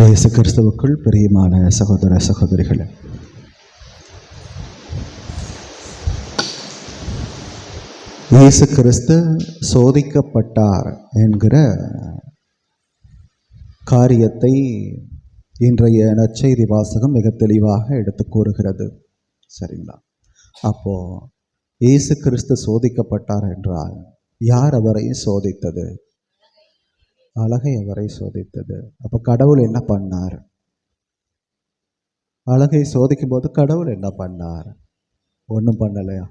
இயேசு கிறிஸ்துவுக்குள் பிரியமான சகோதர சகோதரிகளே. இயேசு கிறிஸ்து சோதிக்கப்பட்டார் என்கிற காரியத்தை இன்றைய நற்செய்தி வாசகம் மிக தெளிவாக எடுத்து கூறுகிறது. சரிங்களா? அப்போது இயேசு கிறிஸ்து சோதிக்கப்பட்டார் என்றால் யார் அவரை சோதித்தது? அழகை அவரை சோதித்தது. அப்போ கடவுள் என்ன பண்ணார்? அழகை சோதிக்கும் போது கடவுள் என்ன பண்ணார்? ஒன்றும் பண்ணலையா?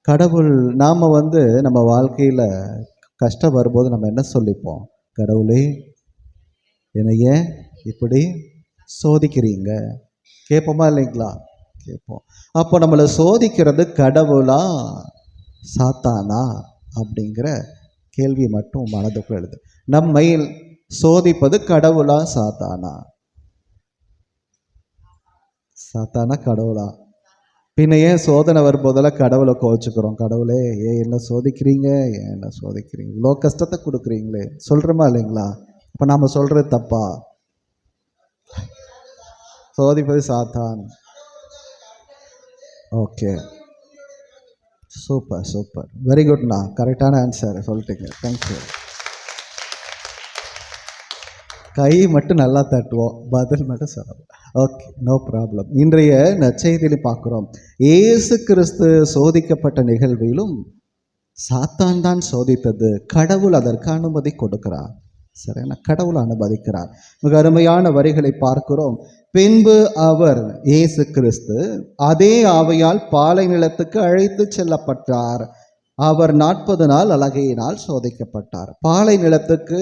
கடவுள் நாம் வந்து நம்ம வாழ்க்கையில் கஷ்டம் வரும்போது நம்ம என்ன சொல்லிப்போம்? கடவுளே என்னை ஏன் இப்படி சோதிக்கிறீங்க? கேட்போமா இல்லைங்களா? கேட்போம். அப்போ நம்மளை சோதிக்கிறது கடவுளா சாத்தானா அப்படிங்கிற கேள்வி மட்டும் மனதுக்குள் எழுது. நம்மை சோதிப்பது கடவுளா சாத்தானா? சாத்தானா கடவுளா? பின்ன ஏன் சோதனை வரும்போதெல்லாம் கடவுளை கோச்சுக்கிறோம் கடவுளே ஏ என்ன சோதிக்கிறீங்க? ஏன் என்ன சோதிக்கிறீங்க? இவ்வளோ கஷ்டத்தை கொடுக்குறீங்களே. சொல்கிறோமா இல்லைங்களா? அப்போ நாம் சொல்கிறது தப்பா? சோதிப்பது சாத்தான். ஓகே. சூப்பர் சூப்பர் வெரி குட்ண்ணா கரெக்டான ஆன்சர் சொல்லிட்டீங்க. தேங்க்யூ கை மட்டும் நல்லா தட்டுவோம். பதில் மட்டும் சொல்லலாம். ஓகே நோ ப்ராப்ளம் இன்றைய நற்செய்தியில் பார்க்குறோம். இயேசு கிறிஸ்து சோதிக்கப்பட்ட நிகழ்விலும் சாத்தான் தான் சோதித்தது. கடவுள் அதற்கு அனுமதி கொடுக்கிறார். சரியான கடவுள் அனுமதிக்கிறார் மிக அருமையான வரிகளை பார்க்கிறோம். பின்பு அவர் இயேசு கிறிஸ்து அதே ஆவையால் பாலை நிலத்துக்கு அழைத்து செல்லப்பட்டார். அவர் நாற்பது நாள் அழகையினால் சோதிக்கப்பட்டார். பாலை நிலத்துக்கு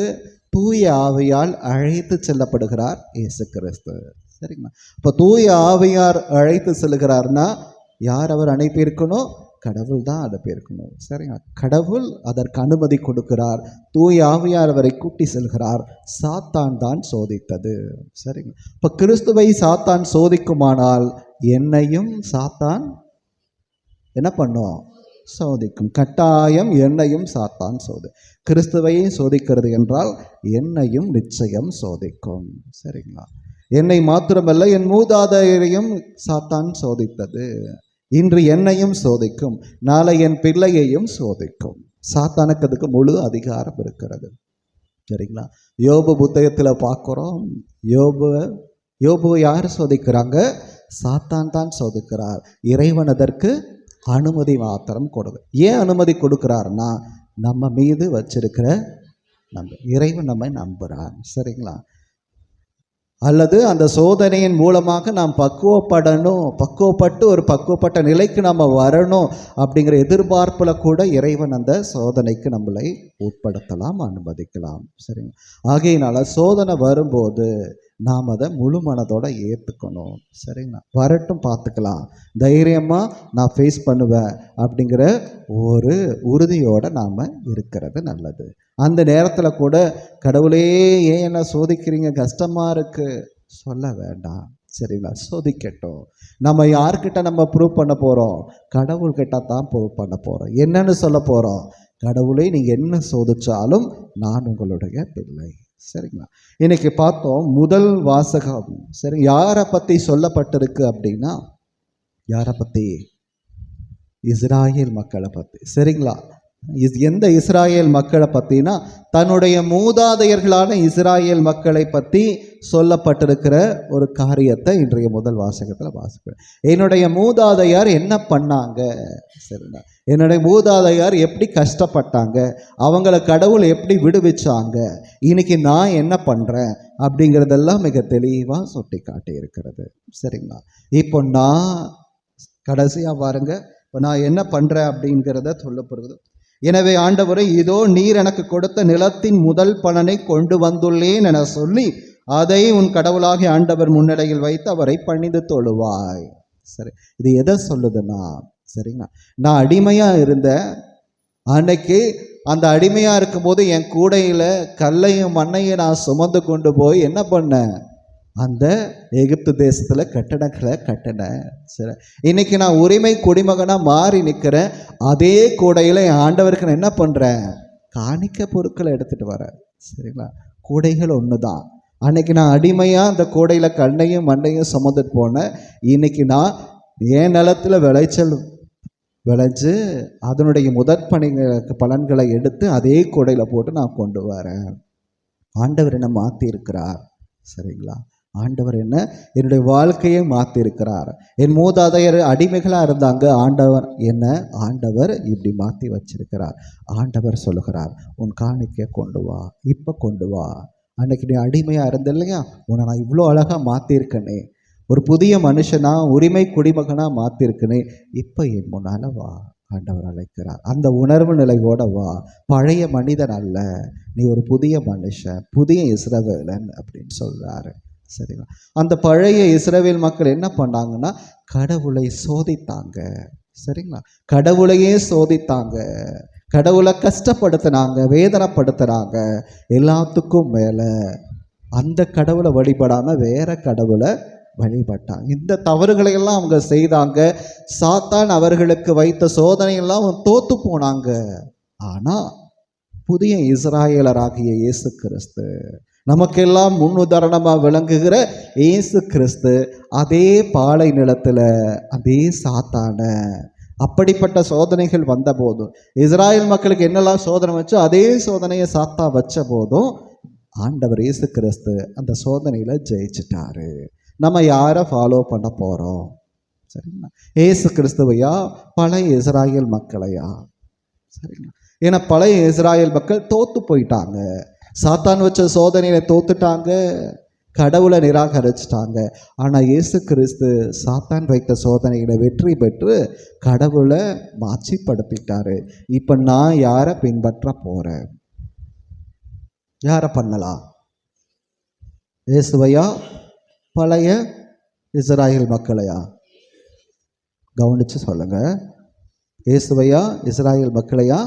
தூய ஆவையால் அழைத்து செல்லப்படுகிறார் இயேசு கிறிஸ்து. சரிங்களா? இப்போ தூய ஆவையார் அழைத்து செல்கிறார்னா யார் அவர் அனுப்பியிருக்கணும்? கடவுள் தான் அனுப்பியிருக்கணும் சரிங்களா? கடவுள் அதற்கு அனுமதி கொடுக்கிறார். தூய் ஆவியார் அவரை கூட்டி செல்கிறார். சாத்தான் தான் சோதித்தது. சரிங்க. இப்போ கிறிஸ்துவை சாத்தான் சோதிக்குமானால் என்னையும் சாத்தான் என்ன பண்ணும்? சோதிக்கும். கட்டாயம் என்னையும் சாத்தான் சோதி. கிறிஸ்துவையும் சோதிக்கிறது என்றால் என்னையும் நிச்சயம் சோதிக்கும். சரிங்களா? என்னை மாத்திரமல்ல என் மூதாதையரையும் சாத்தான் சோதித்தது. இன்று என்னையும் சோதிக்கும் நாளை என் பிள்ளையையும் சோதிக்கும். சாத்தானுக்கு அதுக்கு முழு அதிகாரம் இருக்கிறது. சரிங்களா? யோபு புத்தகத்தில் பார்க்குறோம். யோபு யோபுவை யார் சோதிக்கிறாங்க? சாத்தான் தான் சோதிக்கிறார். இறைவன் அதற்கு அனுமதி மாத்திரம் கொடுக்கு ஏன் அனுமதி கொடுக்குறாருன்னா நம்ம மீது வச்சிருக்கிற நம்ப இறைவன் நம்மை நம்புகிறார் சரிங்களா? அல்லது அந்த சோதனையின் மூலமாக நாம் பக்குவப்படணும் பக்குவப்பட்டு ஒரு பக்குவப்பட்ட நிலைக்கு நம்ம வரணும் அப்படிங்கிற எதிர்பார்ப்பில் கூட இறைவன் அந்த சோதனைக்கு நம்மளை உட்படுத்தலாம் அனுமதிக்கலாம். சரிங்க. ஆகையினால சோதனை வரும்போது நாம் அதை முழு மனதோட ஏற்றுக்கணும் சரிங்களா? வரட்டும் பார்த்துக்கலாம். தைரியமாக நான் ஃபேஸ் பண்ணுவேன் அப்படிங்கிற ஒரு உறுதியோடு நாம் இருக்கிறது நல்லது. அந்த நேரத்தில் கூட கடவுளே ஏன் என்ன சோதிக்கிறீங்க? கஷ்டமாக இருக்குது சொல்ல வேண்டாம். சரிங்களா? சோதிக்கட்டும். நம்ம யார்கிட்ட நம்ம ப்ரூவ் பண்ண போகிறோம் கடவுள்கிட்ட தான் ப்ரூவ் பண்ண போகிறோம் என்னன்னு சொல்ல போகிறோம் கடவுளே நீங்கள் என்ன சோதிச்சாலும் நான் உங்களுடைய பிள்ளை. சரிங்களா? இன்னைக்கு பார்த்தோம் முதல் வாசகம். சரி யாரை பற்றி சொல்லப்பட்டிருக்கு அப்படின்னா யாரை பற்றி இஸ்ராயல் மக்களை பற்றி சரிங்களா? எந்த இஸ்ராயேல் மக்களை பற்றினா தன்னுடைய மூதாதையர்களான இஸ்ராயேல் மக்களை பற்றி சொல்லப்பட்டிருக்கிற ஒரு காரியத்தை இன்றைய முதல் வாசகத்தில் வாசிக்கிறேன். என்னுடைய மூதாதையார் என்ன பண்ணாங்க? சரிங்களா என்னுடைய மூதாதையார் எப்படி கஷ்டப்பட்டாங்க? அவங்கள கடவுள் எப்படி விடுவிச்சாங்க? இன்னைக்கு நான் என்ன பண்ணுறேன் அப்படிங்கிறதெல்லாம் மிக தெளிவாக சுட்டி காட்டி இருக்கிறது சரிங்களா? இப்போ நான் கடைசியாக பாருங்க. இப்போ நான் என்ன பண்ணுறேன் அப்படிங்கிறத சொல்லப்படுறது எனவே ஆண்டவரை இதோ நீர் எனக்கு கொடுத்த நிலத்தின் முதல் பலனை கொண்டு வந்துள்ளேன் என சொல்லி அதை உன் கடவுளாக ஆண்டவர் முன்னிலையில் வைத்து அவரை பணிந்து தொழுவாய். சரி இது எதை சொல்லுதுன்னா சரிங்களா? நான் அடிமையாக இருந்தேன் அன்னைக்கு அந்த அடிமையாக இருக்கும்போது என் கூடையில் கல்லையும் மண்ணையும் நான் சுமந்து கொண்டு போய் என்ன பண்ணேன் அந்த எகிப்து தேசத்தில் கட்டணங்களை கட்டினேன். சரி இன்னைக்கு நான் உரிமை குடிமகனாக மாறி நிற்கிறேன் அதே கூடையில் என் ஆண்டவருக்கு நான் என்ன பண்ணுறேன் காணிக்க பொருட்களை எடுத்துகிட்டு வரேன் சரிங்களா? கூடைகள் ஒன்று தான் அன்னைக்கு நான் அடிமையாக அந்த கூடையில் கண்ணையும் மண்ணையும் சுமந்துட்டு போனேன். இன்னைக்கு நான் என் நிலத்தில் விளைச்சல் விளைஞ்சு அதனுடைய முதற்பணிகளுக்கு பலன்களை எடுத்து அதே கூடையில் போட்டு நான் கொண்டு வரேன். ஆண்டவர் என்ன மாற்றி இருக்கிறார் சரிங்களா? ஆண்டவர் என்ன? என்னுடைய வாழ்க்கையை மாற்றிருக்கிறார் என் மூதாதையர் அடிமைகளாக இருந்தாங்க. ஆண்டவர் என்ன? ஆண்டவர் இப்படி மாற்றி வச்சிருக்கிறார். ஆண்டவர் சொல்லுகிறார் உன் காணிக்கை கொண்டு வா. இப்போ கொண்டு வா. அன்னைக்கு நீ அடிமையாக இருந்த இல்லையா? உன்னை நான் இவ்வளோ அழகாக மாற்றிருக்கனே ஒரு புதிய மனுஷனா உரிமை குடிமகனாக மாற்றிருக்கனே இப்போ என் முன்னால் வா. ஆண்டவர் அழைக்கிறார் அந்த உணர்வு நிலையோட வா. பழைய மனிதன் அல்ல. நீ ஒரு புதிய மனுஷன். புதிய இஸ்ரவேலன். அப்படின்னு சொல்கிறாரு சரிங்களா? அந்த பழைய இஸ்ரேவேல் மக்கள் என்ன பண்ணாங்கன்னா கடவுளை சோதித்தாங்க. சரிங்களா? கடவுளையே சோதித்தாங்க. கடவுளை கஷ்டப்படுத்தினாங்க வேதனைப்படுத்துகிறாங்க எல்லாத்துக்கும் மேலே. அந்த கடவுளை வழிபடாமல் வேற கடவுளை வழிபட்டாங்க. இந்த தவறுகளை எல்லாம் அவங்க செய்தாங்க. சாத்தான் அவர்களுக்கு வைத்த சோதனையெல்லாம் அவங்க தோத்து போனாங்க. ஆனால் புதிய இஸ்ராயலராகிய இயேசு கிறிஸ்து நமக்கெல்லாம் முன்னுதாரணமாக விளங்குகிற ஏசு கிறிஸ்து அதே பாலை நிலத்தில் அதே சாத்தான. அப்படிப்பட்ட சோதனைகள் வந்த போதும் இஸ்ராயல் மக்களுக்கு என்னெல்லாம் சோதனை வச்சோ அதே சோதனையை சாத்தா வச்ச போதும் ஆண்டவர் இயேசு கிறிஸ்து அந்த சோதனையில் ஜெயிச்சிட்டாரு. நம்ம யாரை ஃபாலோ பண்ண போகிறோம் சரிங்களா? ஏசு கிறிஸ்துவையா? பழைய இஸ்ராயல் மக்களையா? சரிங்களா? ஏன்னா பழைய இஸ்ராயல் மக்கள் தோத்து போயிட்டாங்க. சாத்தான் வச்ச சோதனையில தோத்துட்டாங்க கடவுளை நிராகரிச்சிட்டாங்க. ஆனால் இயேசு கிறிஸ்து சாத்தான் வைத்த சோதனைகளை வெற்றி பெற்று கடவுளை மாட்சிப்படுத்திட்டாரு. இப்போ நான் யாரை பின்பற்ற போகிறேன் யாரை பண்ணலாம்? இயேசுவையா? பழைய இஸ்ராயல் மக்களையா? கவனித்து சொல்லுங்க. இயேசுவையா? இஸ்ராயல் மக்களையா?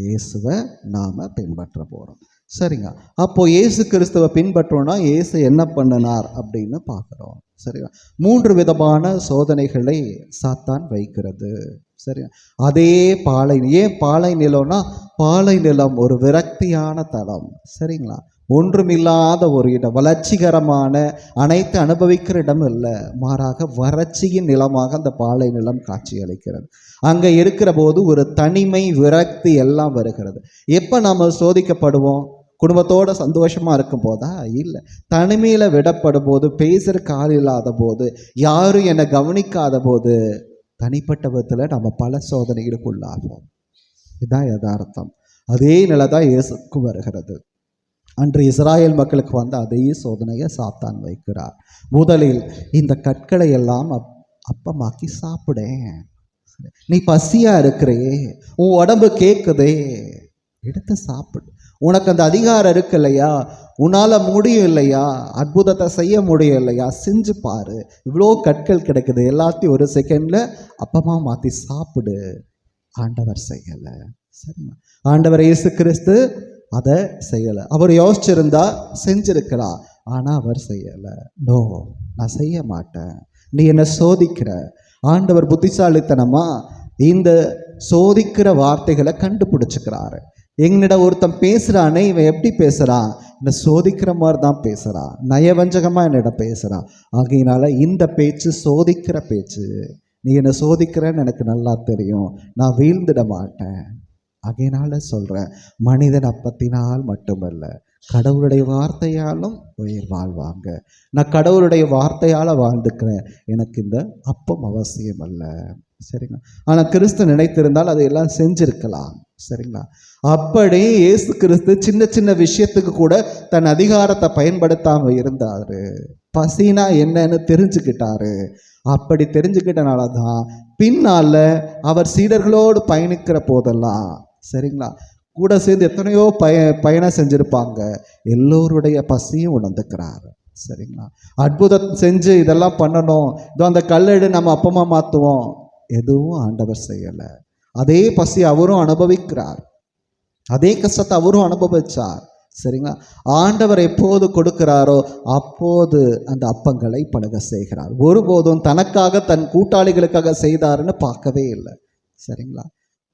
இயேசுவை நாம் பின்பற்ற போகிறோம் சரிங்க. அப்போ இயேசு கிறிஸ்துவை பின்பற்றோன்னா இயேசு என்ன பண்ணினார் அப்படின்னு பார்க்குறோம். சரிங்களா மூன்று விதமான சோதனைகளை சாத்தான் வைக்கிறது. சரியா அதே பாலை ஏன் பாலை நிலம்னா பாலை நிலம் ஒரு விரக்தியான தலம் சரிங்களா? ஒன்றுமில்லாத ஒரு இடம் வளர்ச்சிகரமான அனைத்து அனுபவிக்கிற இடம் இல்லை மாறாக வறட்சியின் நிலமாக அந்த பாலை நிலம் காட்சியளிக்கிறது. அங்கே இருக்கிற போது ஒரு தனிமை விரக்தி எல்லாம் வருகிறது. எப்போ நாம் சோதிக்கப்படுவோம்? குடும்பத்தோட சந்தோஷமா இருக்கும் போதா இல்லை. தனிமையில் விடப்படும் போது பேசுறதுக்கு ஆள் இல்லாத போது யாரும் என்னை கவனிக்காத போது தனிப்பட்ட விதத்தில் நம்ம பல சோதனைகளுக்கு உள்ளாகும் இதுதான் யதார்த்தம். அதே நிலை தான் இயேசுக்கு வருகிறது. அன்று இஸ்ராயல் மக்களுக்கு வந்த அதே சோதனையை சாத்தான் வைக்கிறார். முதலில் இந்த கற்களை எல்லாம் அப் அப்பமாக்கி சாப்பிடேன் நீ பசியா இருக்கிறே. உன் உடம்பு கேட்குதே எடுத்து சாப்பிடு. உனக்கு அந்த அதிகாரம் இருக்கு இல்லையா உன்னால் முடியும் இல்லையா அற்புதத்தை செய்ய முடியும் இல்லையா செஞ்சு பாரு. இவ்வளோ கற்கள் கிடைக்குது. எல்லாத்தையும் ஒரு செகண்டில் அப்பமா மாற்றி சாப்பிடு. ஆண்டவர் செய்யலை. சரிங்களா ஆண்டவர் இயேசு கிறிஸ்து அதை செய்யலை. அவர் யோசிச்சிருந்தா செஞ்சுருக்கலாம். ஆனால் அவர் செய்யலை. நோ நான் செய்ய மாட்டேன். நீ என்னை சோதிக்கிற. ஆண்டவர் புத்திசாலித்தனமாக இந்த சோதிக்கிற வார்த்தைகளை கண்டுபிடிச்சிக்கிறாரு. எங்கனிடம் ஒருத்தன் பேசுகிறானே இவன் எப்படி பேசுகிறான் என்னை சோதிக்கிற மாதிரி தான் பேசுகிறான் நயவஞ்சகமாக என்னிடம் பேசுகிறான் ஆகையினால இந்த பேச்சு சோதிக்கிற பேச்சு நீ என்னை சோதிக்கிறேன்னு எனக்கு நல்லா தெரியும். நான் வீழ்ந்துட மாட்டேன். ஆகையினால சொல்கிறேன் மனிதன் அப்பத்தினால் மட்டுமல்ல கடவுளுடைய வார்த்தையாலும் உயிர் வாழ்வாங்க. நான் கடவுளுடைய வார்த்தையால் வாழ்ந்துக்கிறேன். எனக்கு இந்த அப்பம் அவசியம் அல்ல சரிங்களா? ஆனால் கிறிஸ்து நினைத்திருந்தால் அதையெல்லாம் செஞ்சிருக்கலாம். சரிங்களா? அப்படி இயேசு கிறிஸ்து சின்ன சின்ன விஷயத்துக்கு கூட தன் அதிகாரத்தை பயன்படுத்தாமல் இருந்தார். பசினா என்னன்னு தெரிஞ்சுக்கிட்டாரு. அப்படி தெரிஞ்சுக்கிட்டனால தான் பின்னால் அவர் சீடர்களோடு பயணிக்கிற போதெல்லாம் சரிங்களா? கூட சேர்ந்து எத்தனையோ பய பயணம் செஞ்சுருப்பாங்க. எல்லோருடைய பசியும் உணர்ந்துக்கிறார். சரிங்களா? அற்புதம் செஞ்சு இதெல்லாம் பண்ணணும். இதோ அந்த கல்லெடு நம்ம அப்பமா மாற்றுவோம் எதுவும் ஆண்டவர் செய்யலை. அதே பசி அவரும் அனுபவிக்கிறார். அதே கஷ்டத்தை அவரும் அனுபவிச்சார். சரிங்களா? ஆண்டவர் எப்போது கொடுக்கிறாரோ அப்போது அந்த அப்பங்களை பழக செய்கிறார். ஒருபோதும் தனக்காக தன் கூட்டாளிகளுக்காக செய்தாருன்னு பார்க்கவே இல்லை. சரிங்களா?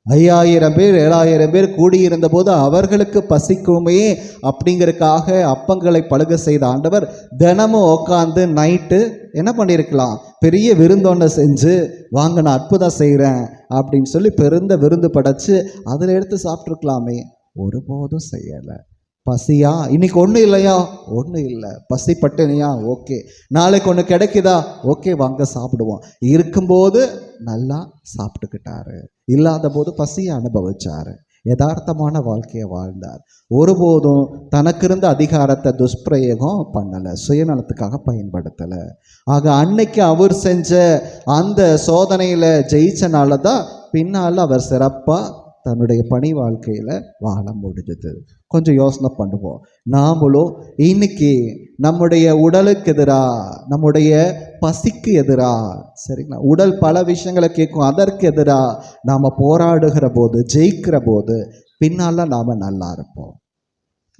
ஐயாயிரம் பேர் ஏழாயிரம் பேர் கூடியிருந்த போது அவர்களுக்கு பசிக்குமே அப்படிங்கிறதுக்காக அப்பங்களை பழுக செய்த ஆண்டவர் தினமும் உட்காந்து நைட்டு என்ன பண்ணியிருக்கலாம்? பெரிய விருந்தொன்னை செஞ்சு வாங்க நான் அற்புதம் செய்கிறேன் அப்படின்னு சொல்லி பெருந்த விருந்து படைச்சு அதில் எடுத்து சாப்பிட்ருக்கலாமே ஒருபோதும் செய்யலை. பசியா? இன்னைக்கு ஒன்றும் இல்லையா? ஒன்றும் இல்லை. பசி பட்டினியா ஓகே. நாளைக்கு ஒன்று கிடைக்குதா? ஓகே வாங்க சாப்பிடுவோம். இருக்கும்போது நல்லா சாப்பிட்டுக்கிட்டாரு. இல்லாத போது பசியை அனுபவிச்சாரு. யதார்த்தமான வாழ்க்கையை வாழ்ந்தார். ஒருபோதும் தனக்கு இருந்த அதிகாரத்தை துஷ்பிரயோகம் பண்ணலை சுயநலத்துக்காக பயன்படுத்தலை. ஆக அன்னைக்கு அவர் செஞ்ச அந்த சோதனையில் ஜெயிச்சனால தான் பின்னால் அவர் சிறப்பாக தன்னுடைய பணி வாழ்க்கையில் வாழ முடிஞ்சது. கொஞ்சம் யோசனை பண்ணுவோம். நாமளும் இன்னைக்கு நம்முடைய உடலுக்கு எதிராக நம்முடைய பசிக்கு எதிராக சரிங்களா? உடல் பல விஷயங்களை கேட்கும். அதற்கு எதிராக நாம் போராடுகிற போது ஜெயிக்கிற போது பின்னால் நாம் நல்லா இருப்போம்.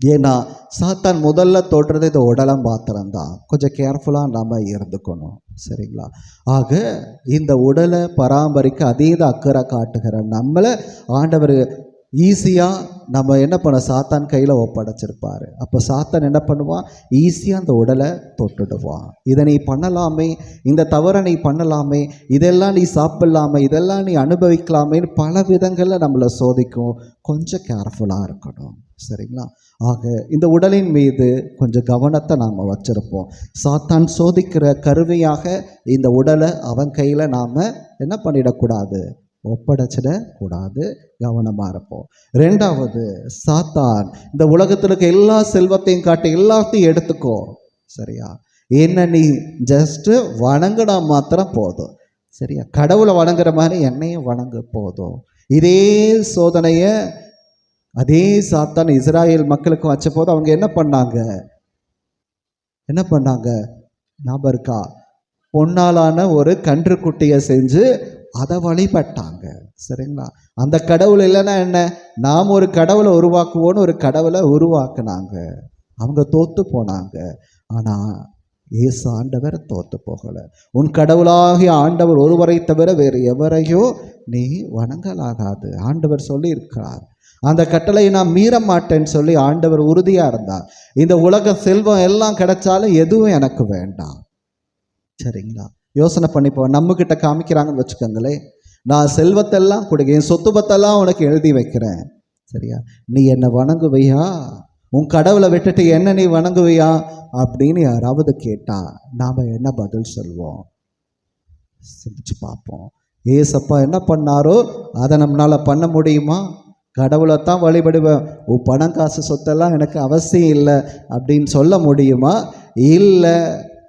ஏன்னா சாத்தான் முதல்ல தோட்டுறது இந்த உடலம் மாத்திரம்தான் கொஞ்சம் கேர்ஃபுல்லாக நாம் இருந்துக்கணும். சரிங்களா? ஆக இந்த உடலை பராமரிக்க அதீத அக்கறை காட்டுகிற நம்மளை ஆண்டவர் ஈஸியாக நம்ம என்ன பண்ண சாத்தான் கையில் ஒப்படைச்சிருப்பார். அப்போ சாத்தான் என்ன பண்ணுவான்? ஈஸியாக அந்த உடலை தொட்டுடுவான். இதை நீ பண்ணலாமே இந்த தவறை நீ பண்ணலாமே இதெல்லாம் நீ சாப்பிடலாமே இதெல்லாம் நீ அனுபவிக்கலாமேன்னு பல விதங்களில் நம்மளை சோதிக்கும். கொஞ்சம் கேர்ஃபுல்லாக இருக்கணும். சரிங்களா? ஆக இந்த உடலின் மீது கொஞ்சம் கவனத்தை நாம் வச்சுருப்போம். சாத்தான் சோதிக்கிற கருவியாக இந்த உடலை அவன் கையில் நாம் என்ன பண்ணிடக்கூடாது? ஒப்படைச்சிடக்கூடாது. கவனமாக இருப்போம். ரெண்டாவது சாத்தான் இந்த உலகத்தில் இருக்க எல்லா செல்வத்தையும் காட்டி எல்லாத்தையும் எடுத்துக்கோ. சரியா? என்ன நீ ஜஸ்ட்டு வணங்கினா மாத்திரம் போதும். சரியா? கடவுளை வணங்குற மாதிரி என்னையும் வணங்க போதும். இதே சோதனையை அதே சாத்தான் இஸ்ராயேல் மக்களுக்கும் வச்சபோது அவங்க என்ன பண்ணாங்க? என்ன பண்ணாங்க? ஞாபகம் இருக்கா பொன்னாலான ஒரு கன்றுக்குட்டியை செஞ்சு அதை வழிபட்டாங்க. சரிங்களா? அந்த கடவுள் இல்லைன்னா என்ன? நாம் ஒரு கடவுளை உருவாக்குவோன்னு ஒரு கடவுளை உருவாக்குனாங்க. அவங்க தோத்து போனாங்க. ஆனால் ஏசு ஆண்டவர் தோத்து போகலை. உன் கடவுளாகிய ஆண்டவர் ஒருவரை தவிர வேறு எவரையோ நீ வணங்கலாகாது. ஆண்டவர் சொல்லி இருக்கிறார் அந்த கட்டளையை நான் மீற மாட்டேன்னு சொல்லி ஆண்டவர் உறுதியாக இருந்தார். இந்த உலக செல்வம் எல்லாம் கிடைச்சாலும் எதுவும் எனக்கு வேண்டாம். சரிங்களா? யோசனை பண்ணிப்போம். நம்மக்கிட்ட காமிக்கிறாங்கன்னு வச்சுக்கோங்களேன். நான் செல்வத்தெல்லாம் கொடுக்கேன் சொத்து பத்தெல்லாம் உனக்கு எழுதி வைக்கிறேன். சரியா? நீ என்னை வணங்குவையா? உன் கடவுளை விட்டுட்டு என்ன நீ வணங்குவையா? அப்படின்னு யாராவது கேட்டால் நாம் என்ன பதில் சொல்வோம்? சிந்திச்சு பார்ப்போம். ஏசப்பா என்ன பண்ணாரோ அதை நம்மளால் பண்ண முடியுமா? கடவுளை தான் வழிபடுவேன். உன் பணம் காசு சொத்தெல்லாம் எனக்கு அவசியம் இல்லை அப்படின்னு சொல்ல முடியுமா? இல்லை.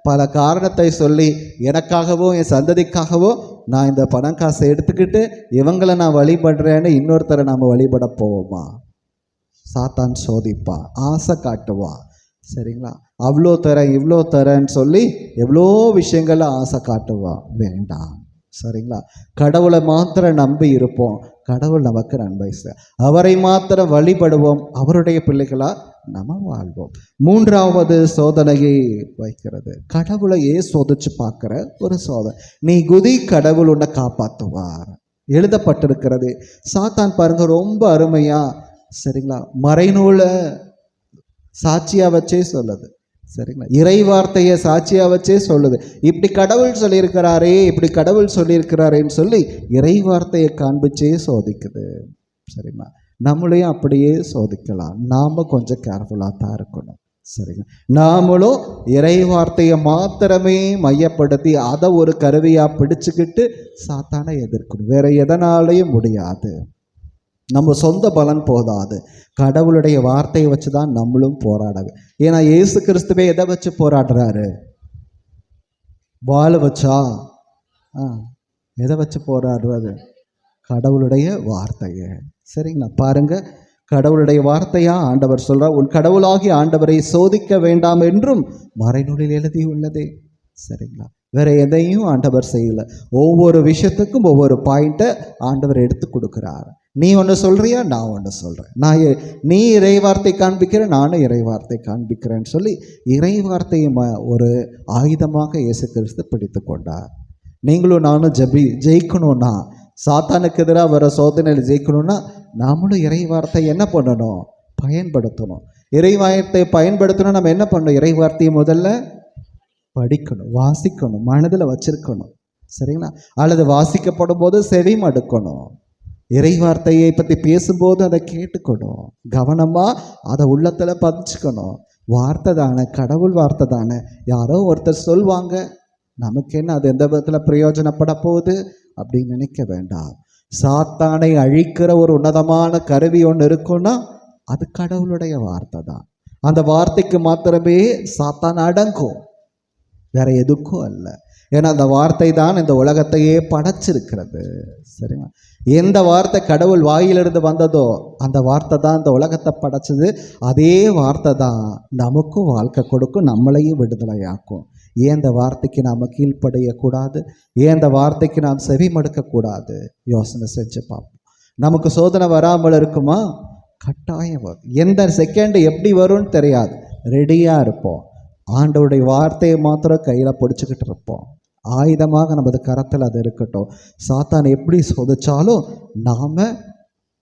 பல காரணத்தை சொல்லி எனக்காகவோ என் சந்ததிக்காகவோ நான் இந்த பணம் காசை எடுத்துக்கிட்டு இவங்களை நான் வழிபடுறேன்னு இன்னொருத்தரை நாம் வழிபட போவோமா? சாத்தான் சோதிப்பான் ஆசை காட்டுவான் சரிங்களா? அவ்வளோ தரேன் இவ்வளோ தரேன்னு சொல்லி எவ்வளோ விஷயங்களை ஆசை காட்டுவான் வேண்டாம். சரிங்களா? கடவுளை மாத்திரம் நம்பி இருப்போம். கடவுள் நமக்கு நன்மை சார். அவரை மாத்திர வழிபடுவோம். அவருடைய பிள்ளைகளா நம்ம வாழ்வோம். மூன்றாவது சோதனையை வைக்கிறது. கடவுளையே சோதிச்சு பார்க்குற ஒரு சோதனை. நீ குதி கடவுள் உன்னை காப்பாற்றுவார் எழுதப்பட்டிருக்கிறது. சாத்தான் பாருங்க ரொம்ப அருமையா. சரிங்களா? மறைநூலை சாட்சியா வச்சே சொல்லுது. சரிங்களா? இறை வார்த்தையை சாட்சியாக வச்சே சொல்லுது. இப்படி கடவுள் சொல்லியிருக்கிறாரே இப்படி கடவுள் சொல்லியிருக்கிறாரேன்னு சொல்லி இறை வார்த்தையை காண்பிச்சே சோதிக்குது. சரிங்களா? நம்மளையும் அப்படியே சோதிக்கலாம். நாம் கொஞ்சம் கேர்ஃபுல்லாக தான் இருக்கணும். சரிங்க நாமளும் இறை வார்த்தையை மாத்திரமே மையப்படுத்தி அதை ஒரு கருவியாக பிடிச்சுக்கிட்டு சாத்தானை எதிர்க்கணும். வேற எதனாலையும் முடியாது. நம்ம சொந்த பலன் போதாது. கடவுளுடைய வார்த்தையை வச்சு தான் நம்மளும் போராடவே. ஏன்னா இயேசு கிறிஸ்துவே எதை வச்சு போராடுறாரு? வாழ வச்சா? ஆ எதை வச்சு போராடுறாரு கடவுளுடைய வார்த்தையை. சரிங்களா? பாருங்க கடவுளுடைய வார்த்தையா? ஆண்டவர் சொல்றார் உன் கடவுளாகி ஆண்டவரை சோதிக்க வேண்டாம் என்றும் மறைநூலில் எழுதி உள்ளதே. சரிங்களா? வேற எதையும் ஆண்டவர் செய்யல. ஒவ்வொரு விஷயத்துக்கும் ஒவ்வொரு பாயிண்ட்டை ஆண்டவர் எடுத்து கொடுக்குறாரு. நீ ஒன்று சொல்கிறியா நான் ஒன்று சொல்கிறேன் நான் எ- நீ இறை வார்த்தை காண்பிக்கிற நானும் இறை வார்த்தை காண்பிக்கிறேன்னு சொல்லி இறை வார்த்தையை ம- ஒரு ஆயுதமாக இயேசு கிறிஸ்து பிடித்து கொண்டார். நீங்களும் நானும் ஜெபி ஜெயிக்கணும்னா சாத்தானுக்கு எதிராக வர சோதனையில் ஜெயிக்கணும்னா நாமளும் இறை வார்த்தை என்ன பண்ணணும்? பயன்படுத்தணும். இறை வார்த்தையை பயன்படுத்தணும் நம்ம என்ன பண்ணணும்? இறை வார்த்தையை முதல்ல படிக்கணும் வாசிக்கணும் மனதில் வச்சுருக்கணும். சரிங்களா? அல்லது வாசிக்கப்படும் போது செவி மடுக்கணும் இறை வார்த்தையை பற்றி பேசும்போது அதை கேட்டுக்கணும். கவனமாக அதை உள்ளத்தில் பதிச்சுக்கணும். வார்த்தை தானே கடவுள் வார்த்தை தானே. யாரோ ஒருத்தர் சொல்வாங்க நமக்கு என்ன அது எந்த விதத்தில் பிரயோஜனப்பட போகுது அப்படின்னு நினைக்க வேண்டாம். சாத்தானை அழிக்கிற ஒரு உன்னதமான கருவி ஒன்று இருக்குன்னா அது கடவுளுடைய வார்த்தை தான். அந்த வார்த்தைக்கு மாத்திரமே சாத்தான் அடங்கும். வேற எதுக்கும் அல்ல. ஏன்னா அந்த வார்த்தை தான் இந்த உலகத்தையே படைச்சிருக்கிறது. சரிங்களா? எந்த வார்த்தை கடவுள் வாயிலிருந்து வந்ததோ அந்த வார்த்தை தான் இந்த உலகத்தை படைச்சது. அதே வார்த்தை தான் நமக்கும் வாழ்க்கை கொடுக்கும் நம்மளையும் விடுதலையாக்கும். ஏன் இந்த வார்த்தைக்கு நாம் கீழ்ப்படையக்கூடாது? ஏன் இந்த வார்த்தைக்கு நாம் செவி மடுக்கக்கூடாது யோசனை செஞ்சு பார்ப்போம். நமக்கு சோதனை வராமல் இருக்குமா? கட்டாயம் வரும். எந்த செகண்டு எப்படி வரும்னு தெரியாது. ரெடியாக இருப்போம். ஆண்டோடைய வார்த்தையை மாத்திரம் கையில் பிடிச்சிக்கிட்டு இருப்போம். ஆயுதமாக நமது கரத்தில் அது இருக்கட்டும். சாத்தான் எப்படி சோதிச்சாலும் நாம்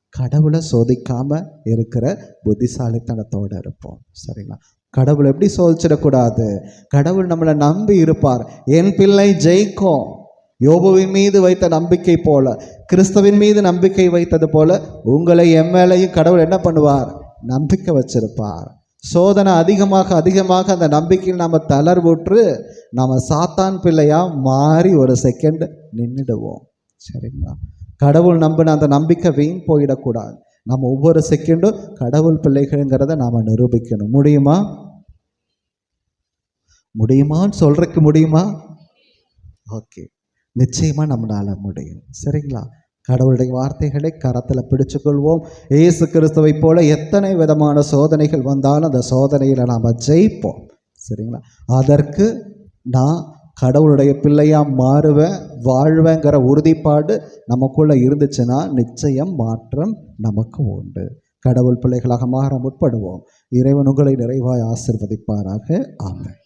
கடவுளை சோதிக்காமல் இருக்கிற புத்திசாலித்தனத்தோடு இருப்போம். சரிங்களா? கடவுள் எப்படி சோதிச்சிடக்கூடாது? கடவுள் நம்மளை நம்பி இருப்பார். என் பிள்ளை ஜெயிக்கும். யோபுவின் மீது வைத்த நம்பிக்கை போல கிறிஸ்தவின் மீது நம்பிக்கை வைத்தது போல உங்களை எம்எல்ஏயும் கடவுள் என்ன பண்ணுவார்? நம்பிக்கை வச்சிருப்பார். சோதனை அதிகமாக அதிகமாக அந்த நம்பிக்கையில் நாம் தளர்வுற்று நாம் சாத்தான் பிள்ளையாக மாறி ஒரு செகண்ட் நின்றுடுவோம் சரிங்களா? கடவுள் நம்பின அந்த நம்பிக்கை வீண் போயிடக்கூடாது. நம்ம ஒவ்வொரு செகண்டும் கடவுள் பிள்ளைகள்ங்கிறத நாம் நிரூபிக்கணும். முடியுமா? முடியுமான்னு சொல்கிறக்கு முடியுமா? ஓகே. நிச்சயமாக நம்மளால முடியும். சரிங்களா? கடவுளுடைய வார்த்தைகளை கரத்தில் பிடிச்சுக்கொள்வோம். இயேசு கிறிஸ்துவை போல எத்தனை விதமான சோதனைகள் வந்தாலும் அந்த சோதனையில் நாம் ஜெயிப்போம். சரிங்களா? அதற்கு நான் கடவுளுடைய பிள்ளையாக மாறுவேன் வாழ்வேங்கிற உறுதிப்பாடு நமக்குள்ளே இருந்துச்சுன்னா நிச்சயம் மாற்றம் நமக்கு உண்டு. கடவுள் பிள்ளைகளாக மாற முற்படுவோம். இறைவன் உங்களை நிறைவாய் ஆசிர்வதிப்பாராக. ஆமாம்